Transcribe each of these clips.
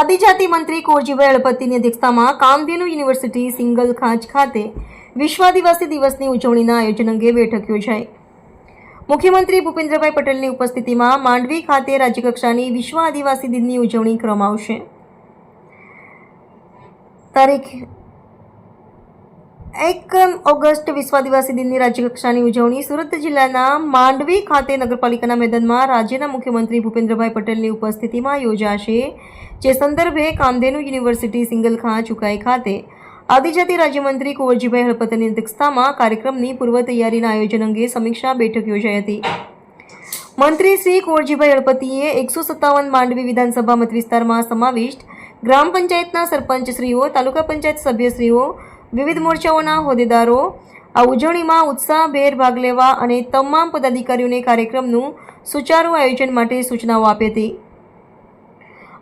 આદિજાતિ મંત્રી કોરજીભાઈ અળપતિની અધ્યક્ષતામાં કામધેનુ યુનિવર્સિટી સિંગલ ખાંચ ખાતે વિશ્વ આદિવાસી દિવસની ઉજવણીના આયોજન અંગે બેઠક યોજાઈ. મુખ્યમંત્રી ભૂપેન્દ્રભાઈ પટેલની ઉપસ્થિતિમાં માંડવી ખાતે રાજ્યકક્ષાની વિશ્વ આદિવાસી દિનની ઉજવણી કરવામાં આવશે. તારીખ એક ઓગસ્ટ વિશ્વ આદિવાસી દિનની રાજ્યકક્ષાની ઉજવણી સુરત જિલ્લાના માંડવી ખાતે નગરપાલિકાના મેદાનમાં રાજ્યના મુખ્યમંત્રી ભૂપેન્દ્રભાઈ પટેલની ઉપસ્થિતિમાં યોજાશે, જે સંદર્ભે કામધેનુ યુનિવર્સિટી સિંગલ ખાંચ ચુકાઈ ખાતે આદિજાતિ રાજ્યમંત્રી કુંવરજીભાઈ હળપતની અધ્યક્ષતામાં કાર્યક્રમની પૂર્વ તૈયારીના આયોજન અંગે સમીક્ષા બેઠક યોજાઈ હતી. મંત્રી શ્રી કુંવરજીભાઈ હળપતિએ એકસો સત્તાવન માંડવી વિધાનસભા મત વિસ્તારમાં સમાવિષ્ટ ગ્રામ પંચાયતના સરપંચશ્રીઓ, તાલુકા પંચાયત સભ્યશ્રીઓ વિવિધ મોરચાઓના હોદ્દેદારો આ ઉજવણીમાં ઉત્સાહભેર ભાગ લેવા અને તમામ પદાધિકારીઓને કાર્યક્રમનું સુચારુ આયોજન માટે સૂચનાઓ આપી હતી.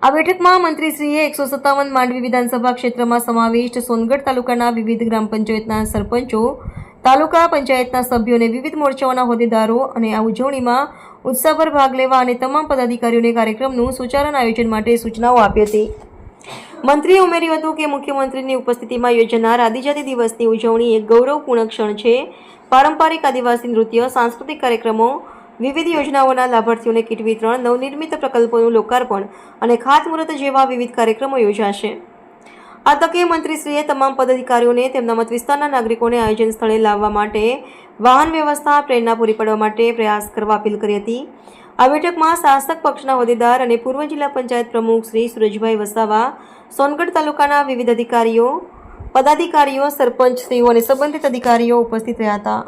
આ બેઠકમાં મંત્રીશ્રીએ એકસો સત્તાવન માંડવી વિધાનસભા ક્ષેત્રમાં સમાવિષ્ટ સોનગઢ તાલુકાના વિવિધ ગ્રામ પંચાયતના સરપંચો, તાલુકા પંચાયતના સભ્યોને વિવિધ મોરચાઓના હોદ્દેદારો અને આ ઉજવણીમાં ઉત્સાહભર ભાગ લેવા અને તમામ પદાધિકારીઓને કાર્યક્રમનું સુચારણ આયોજન માટે સૂચનાઓ આપી હતી. મંત્રીએ ઉમેર્યું હતું કે મુખ્યમંત્રીની ઉપસ્થિતિમાં યોજાનાર આદિજાતિ દિવસની ઉજવણી એક ગૌરવપૂર્ણ ક્ષણ છે. પારંપરિક આદિવાસી નૃત્ય, સાંસ્કૃતિક કાર્યક્રમો, વિવિધ યોજનાઓના લાભાર્થીઓને કીટ વિતરણ, નવનિર્મિત પ્રકલ્પોનું લોકાર્પણ અને ખાતમુહૂર્ત જેવા વિવિધ કાર્યક્રમો યોજાશે. આ તકે મંત્રીશ્રીએ તમામ પદાધિકારીઓને તેમના મત વિસ્તારના નાગરિકોને આયોજન સ્થળે લાવવા માટે વાહન વ્યવસ્થા પ્રેરણા પૂરી પાડવા માટે પ્રયાસ કરવા અપીલ કરી હતી. આ બેઠકમાં શાસક પક્ષના હોદ્દેદાર અને પૂર્વ જિલ્લા પંચાયત પ્રમુખ શ્રી સુરજભાઈ વસાવા, સોનગઢ તાલુકાના વિવિધ અધિકારીઓ, પદાધિકારીઓ સરપંચશ્રીઓ અને સંબંધિત અધિકારીઓ ઉપસ્થિત રહ્યા હતા.